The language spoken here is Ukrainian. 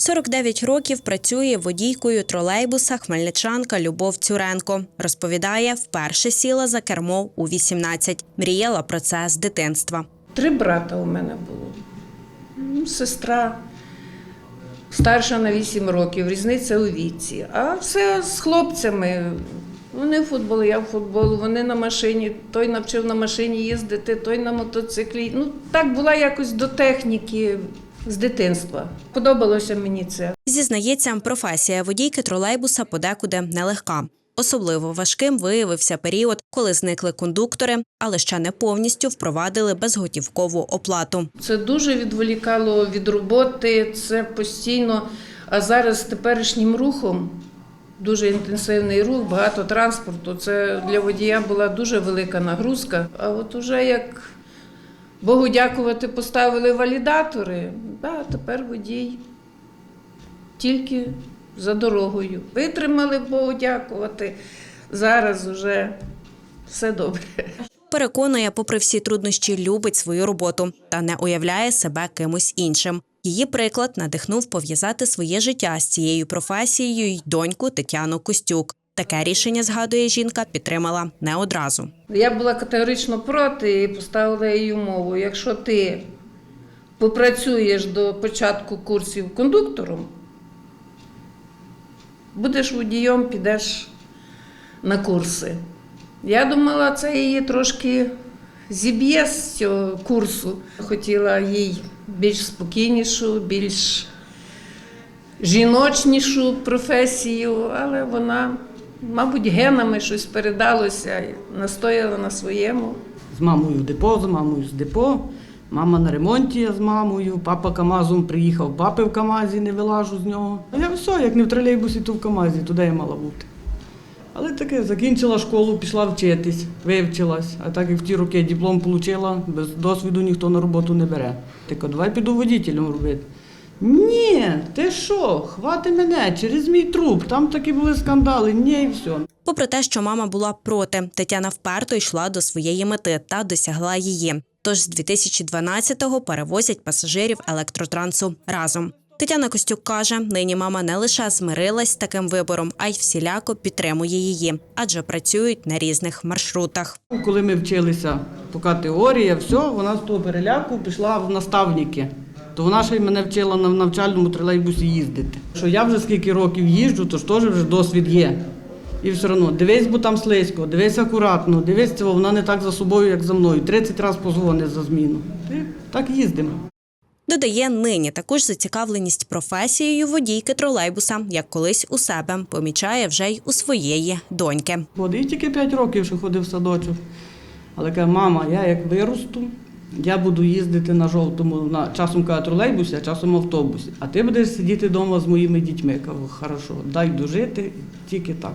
49 років працює водійкою тролейбуса хмельничанка Любов Цюренко. Розповідає, вперше сіла за кермо у 18. Мріяла про це з дитинства. Три брата у мене було. Ну, Сестра старша на 8 років, різниця у віці. А все з хлопцями. Вони в футбол, я в футбол, вони на машині, той навчив на машині їздити, той на мотоциклі. Ну, так була якось до техніки з дитинства. Подобалося мені це. Зізнається, професія водійки тролейбуса подекуди нелегка. Особливо важким виявився період, коли зникли кондуктори, але ще не повністю впровадили безготівкову оплату. Це дуже відволікало від роботи, це постійно. А зараз з теперішнім рухом, дуже інтенсивний рух, багато транспорту. Це для водія була дуже велика нагрузка. А от уже як Богу дякувати, поставили валідатори, да, тепер водій тільки за дорогою. Витримали Богу дякувати. Зараз уже все добре. Переконує, попри всі труднощі, любить свою роботу та не уявляє себе кимось іншим. Її приклад надихнув пов'язати своє життя з цією професією й доньку Тетяну Костюк. Таке рішення, згадує жінка, підтримала не одразу. Я була категорично проти і поставила їй умову. Якщо ти попрацюєш до початку курсів кондуктором, будеш водієм, підеш на курси. Я думала, це її трошки зіб'є з цього курсу. Хотіла їй більш спокійнішу, більш жіночнішу професію, але вона, мабуть, генами щось передалося, настояла на своєму. З мамою в депо, з мамою з депо. Мама на ремонті я з мамою, папа КАМАЗом приїхав, папи в КАМАЗі не вилажу з нього. А я все, як не в тролейбусі, то в КАМАЗі, туди я мала бути. Але таке, закінчила школу, пішла вчитись, вивчилась. А так як в ті роки диплом отримала, без досвіду ніхто на роботу не бере. Так, давай піду водітелем робити. Ні, ти що, хвати мене через мій труп, там такі були скандали, ні, і все. Попри те, що мама була проти, Тетяна вперто йшла до своєї мети та досягла її. Тож з 2012-го перевозять пасажирів електротрансу разом. Тетяна Костюк каже, нині мама не лише змирилась з таким вибором, а й всіляко підтримує її, адже працюють на різних маршрутах. Коли ми вчилися, поки теорія, все, вона з того переляку пішла в наставники. То вона ще й мене вчила на навчальному тролейбусі їздити. Що я вже скільки років їжджу, то ж теж вже досвід є. І все одно, дивись, бо там слизько, дивись акуратно, дивись цього, вона не так за собою, як за мною. 30 разів позвонить за зміну. І так їздимо. Додає нині також зацікавленість професією водійки тролейбуса, як колись у себе, помічає вже й у своєї доньки. І тільки 5 років ще ходив в садочок. Але каже, мама, я як виросту, я буду їздити на жовтому, на часом каже, тролейбусі, а часом автобусі. А ти будеш сидіти вдома з моїми дітьми. Кажу, хорошо, дай дожити, тільки так.